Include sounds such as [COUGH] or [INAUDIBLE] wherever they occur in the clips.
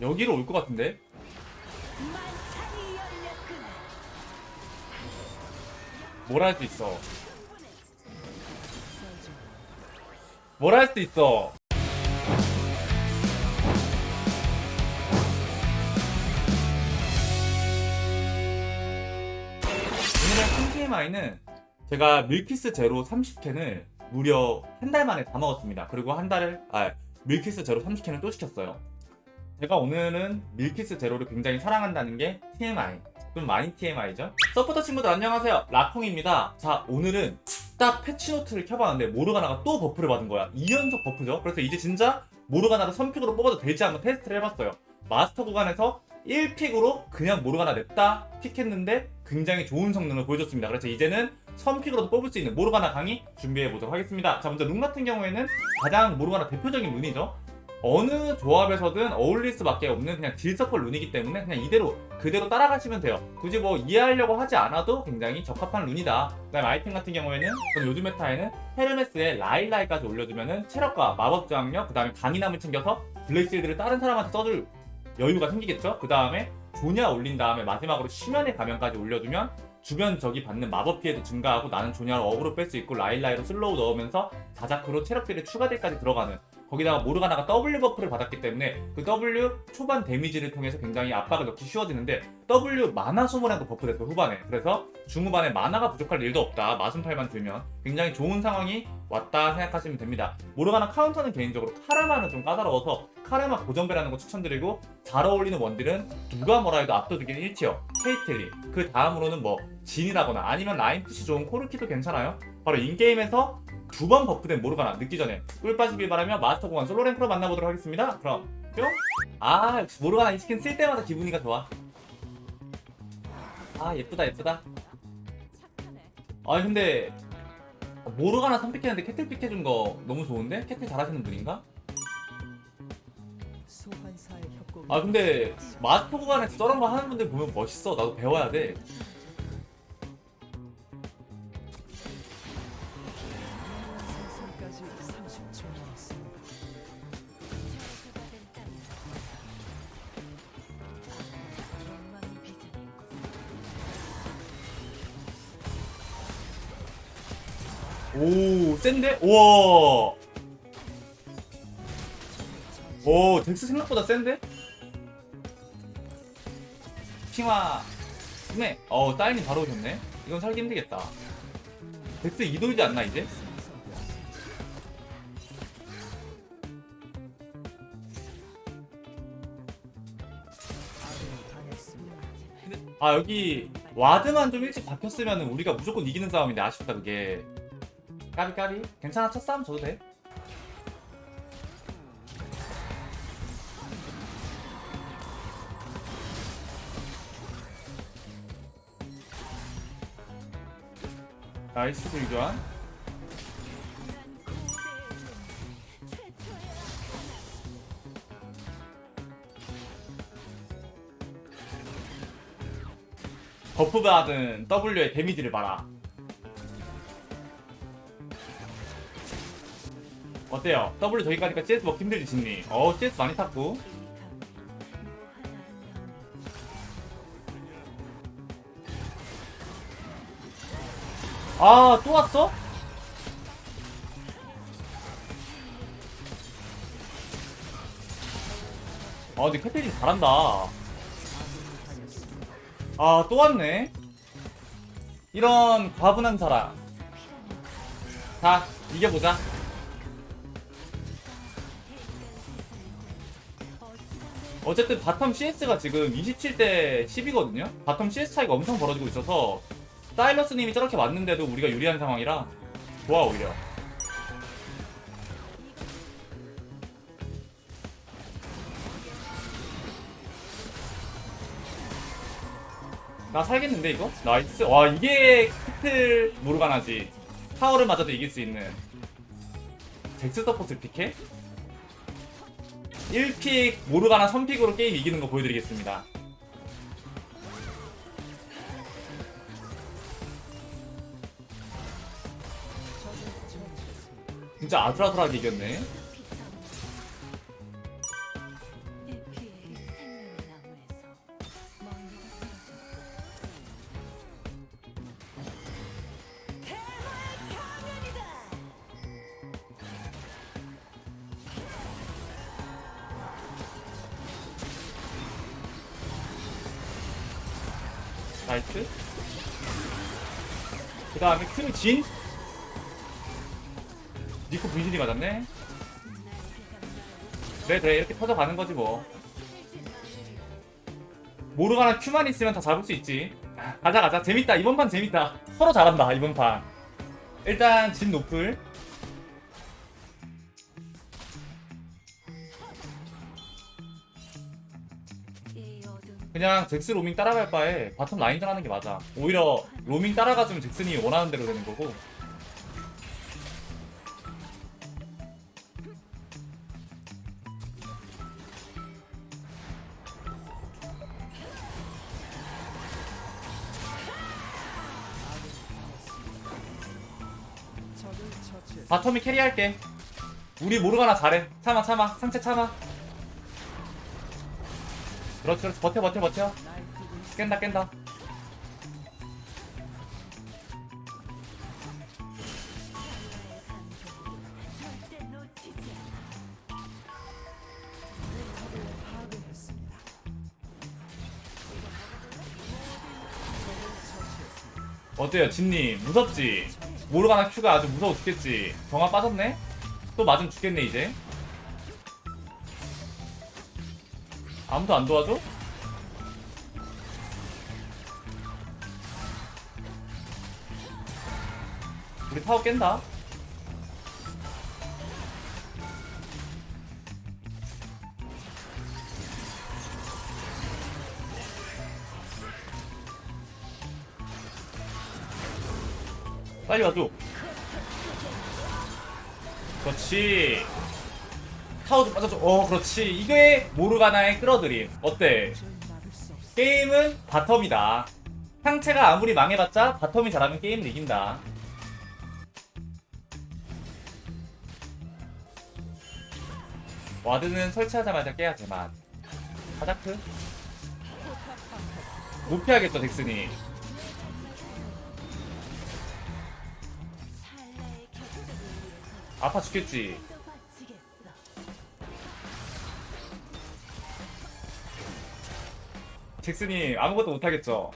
여기로 올 것 같은데? 뭘 할 수 있어? 뭘 할 수 있어? 오늘의 TMI는 제가 밀키스 제로 30캔을 무려 한 달 만에 다 먹었습니다. 그리고 한 달을 아 밀키스 제로 30캔을 또 시켰어요. 제가 오늘은 밀키스 제로를 굉장히 사랑한다는 게 TMI. 좀 많이 TMI죠? 서포터 친구들 안녕하세요. 라콩입니다. 자, 오늘은 딱 패치노트를 켜봤는데 모르가나가 또 버프를 받은 거야. 2연속 버프죠. 그래서 이제 진짜 모르가나를 선픽으로 뽑아도 될지 한번 테스트를 해봤어요. 마스터 구간에서 1픽으로 그냥 모르가나 냈다 픽했는데 굉장히 좋은 성능을 보여줬습니다. 그래서 이제는 선픽으로도 뽑을 수 있는 모르가나 강의 준비해 보도록 하겠습니다. 자, 먼저 룬 같은 경우에는 가장 모르가나 대표적인 룬이죠. 어느 조합에서든 어울릴 수밖에 없는 그냥 딜서클 룬이기 때문에 그냥 이대로 그대로 따라가시면 돼요. 굳이 뭐 이해하려고 하지 않아도 굉장히 적합한 룬이다. 그다음 아이템 같은 경우에는 요즘 메타에는 헤르메스에 라일라이까지 올려주면은 체력과 마법 저항력, 그다음에 강인함을 챙겨서 블랙실드를 다른 사람한테 써줄 여유가 생기겠죠. 그 다음에 조냐 올린 다음에 마지막으로 심연의 가면까지 올려주면 주변 적이 받는 마법 피해도 증가하고 나는 조냐로 어그로 뺄 수 있고 라일라이로 슬로우 넣으면서 자자크로 체력들이 추가딜까지 들어가는 거기다가 모르가나가 W 버프를 받았기 때문에 그 W 초반 데미지를 통해서 굉장히 압박을 넣기 쉬워지는데 W 마나 소모량도 버프됐어 후반에. 그래서 중후반에 마나가 부족할 일도 없다. 마순팔만 들면 굉장히 좋은 상황이 왔다 생각하시면 됩니다. 모르가나 카운터는 개인적으로 카라마는 좀 까다로워서 카라마 고정배라는 거 추천드리고 잘 어울리는 원딜은 누가 뭐라 해도 압도적인 1티어 케이틀리. 그 다음으로는 뭐 진이라거나 아니면 라인 푸시 좋은 코르키도 괜찮아요. 바로 인게임에서 두 번 버프된 모르가나 늦기 전에. 꿀 빠지길 바라며 마스터 공원 솔로 랭크로 만나보도록 하겠습니다. 그럼 뿅! 아 역시 모르가나 이 스킨 쓸 때마다 기분이가 좋아. 아 예쁘다 예쁘다. 아니 근데 모르가나 선픽했는데 캐틀 픽 해준 거 너무 좋은데? 캐틀 잘하시는 분인가? 아 근데 마스터 구간에서 저런 거 하는 분들 보면 멋있어. 나도 배워야 돼 생성까지 30초 남았습니다. 저주받은 오 센데? 우와 오 덱스 생각보다 센데? 킹화 네. 어 따인이 바로 오셨네 이건 살기 힘들겠다 덱스 이돌지 않나 이제? 아 여기 와드만 좀 일찍 박혔으면 우리가 무조건 이기는 싸움인데 아쉽다 그게. 까비 까비. 괜찮아? 첫 싸움 줘도 돼? 나이스 불교환 버프 받은 W의 데미지를 봐라. 어때요? W 저기 가니까 CS 먹기 힘들지, 진니? 어, CS 많이 탔고. 아, 또 왔어? 아, 근데 캐테린 잘한다. 아, 또 왔네. 이런 과분한 사람. 자, 이겨보자. 어쨌든 바텀 CS가 지금 27대 10이거든요? 바텀 CS 차이가 엄청 벌어지고 있어서 사일러스님이 저렇게 왔는데도 우리가 유리한 상황이라 좋아 오히려 나 살겠는데 이거? 나이스. 와 이게 캐틀 모르가나지. 타워를 맞아도 이길 수 있는. 잭스 서포트 픽해? 1픽 모르가나 선픽으로 게임 이기는 거 보여드리겠습니다. 진짜 아슬아슬하게 이겼네 나이스. 그 다음에 큐 진? 니코 분신이 맞았네. 그래 그래 이렇게 터져가는 거지 뭐. 모르가나 큐만 있으면 다 잡을 수 있지. 가자 가자. 재밌다. 이번 판 재밌다. 서로 잘한다 이번 판. 일단 진 노플 그냥 잭스 로밍 따라갈 바에 바텀 라인전 하는 게 맞아. 오히려 로밍 따라가주면 잭슨이 원하는 대로 되는 거고. 바텀이 캐리할게. 우리 모르가나 잘해. 참아 참아. 상체 참아 그렇지 그렇지 버텨 버텨 버텨. 깬다 깬다. 어때요 진님? 무섭지? 모르가나 큐가 아주 무서워 죽겠지. 정화 빠졌네? 또 맞으면 죽겠네 이제 아무도 안 도와줘? 우리 타워 깬다. 빨리 와줘. 그렇지 타워 좀 빠져줘. 어 그렇지. 이게 모르가나의 끌어들임. 어때. 게임은 바텀이다. 상체가 아무리 망해봤자 바텀이 잘하면 게임을 이긴다. 와드는 설치하자마자 깨야 제만. 하다크? 격돌을 위해서 아파 죽겠지 잭슨이 아무것도 못하겠죠.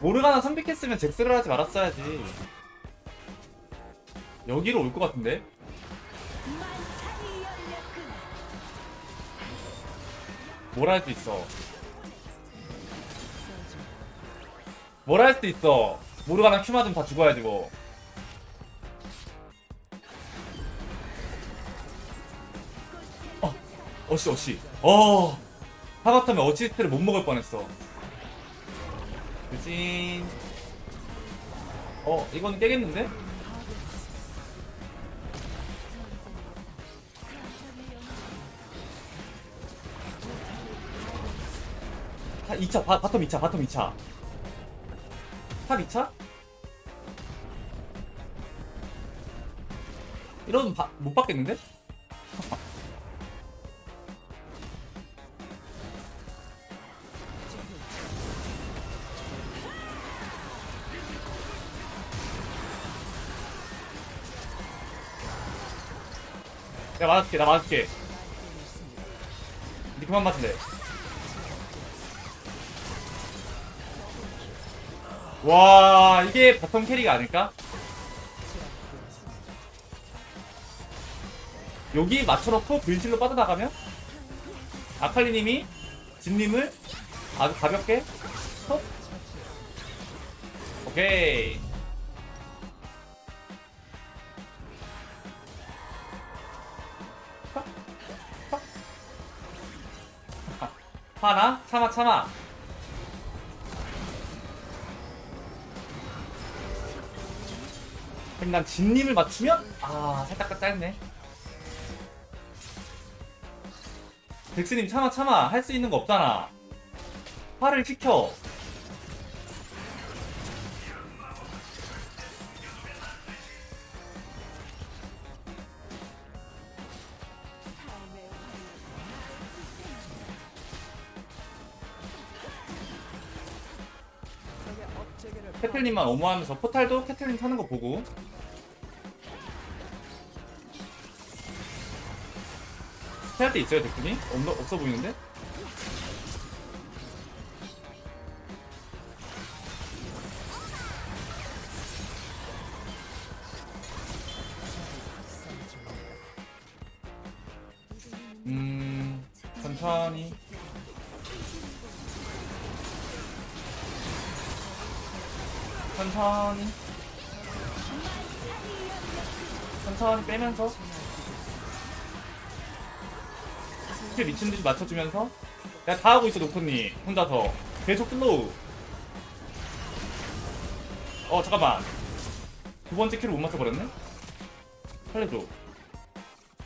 모르가나 선픽했으면 잭스를 하지 말았어야지. 여기로 올 것 같은데? 뭘 할 수 있어. 뭘 할 수 있어. 모르가나 큐 맞으면 다 죽어야지 뭐. 어, 어씨 어씨. 어 하마터면 어시스트를 못 먹을 뻔했어 유진 어 이거는 깨겠는데? 아, 2차 바, 바텀 2차 바텀 2차 탑 2차? 이러면 바, 못 받겠는데? 내가 맞을게 나 맞을게. 니 그만 맞을래. 와 이게 바텀 캐리가 아닐까? 여기 맞춰놓고 분실로 빠져나가면 아칼리님이 진님을 아주 가볍게 톡. 오케이 하나 참아 참아. 난 진님을 맞추면? 아 살짝 짧네. 덱스님 참아 참아. 할 수 있는 거 없잖아. 화를 시켜 캐틀님만 어머하면서 포탈도 캐틀님 타는 거 보고 해야 돼 있어요? 없, 없어 보이는데? 천천히. 천천히 빼면서. 스킬 미친듯이 맞춰주면서. 내가 다 하고 있어 노코님. 혼자서 계속 슬로우 어 잠깐만. 두 번째 킬을 못 맞춰버렸네? 살려줘.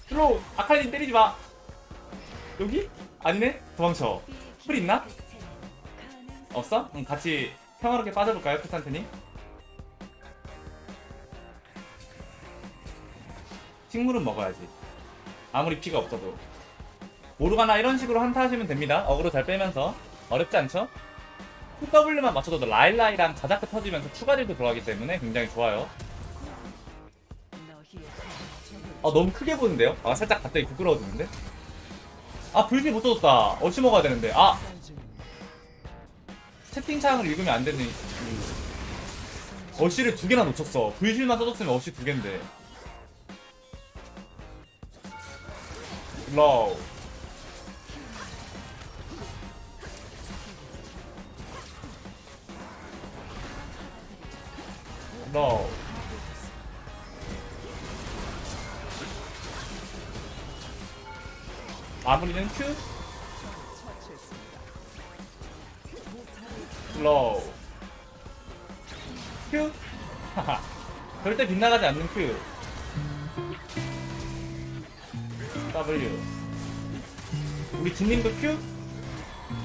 슬로우 아칼린 때리지 마. 여기? 아니네? 도망쳐. 풀 있나? 없어? 그럼 같이 평화롭게 빠져볼까요 크산테님? 식물은 먹어야지. 아무리 피가 없어도. 모르가나 이런 식으로 한타 하시면 됩니다. 어그로 잘 빼면서. 어렵지 않죠? W만 맞춰도 라일라이랑 자자크 터지면서 추가딜도 들어가기 때문에 굉장히 좋아요. 아 너무 크게 보는데요? 아 살짝 갑자기 부끄러워지는데? 아 불빛 못 써줬다. 어찌 먹어야 되는데? 아! 채팅창을 읽으면 안 되는 이- 어시를 두 개나 놓쳤어. 불실만 써줬으면 어시 두 개인데 로우 로우 마무리는 슬로우 Q? [LAUGHS] 하하 절대 빗나가지 않는 Q 우리 진님도 Q?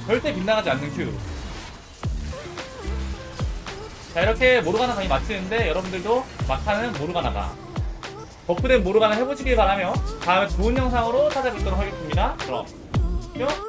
절대 빗나가지 않는 Q. 자 이렇게 모르가나 강의 마치는데 여러분들도 막하는 모르가나가 버프된 모르가나 해보시길 바라며 다음에 좋은 영상으로 찾아뵙도록 하겠습니다. 그럼 뿅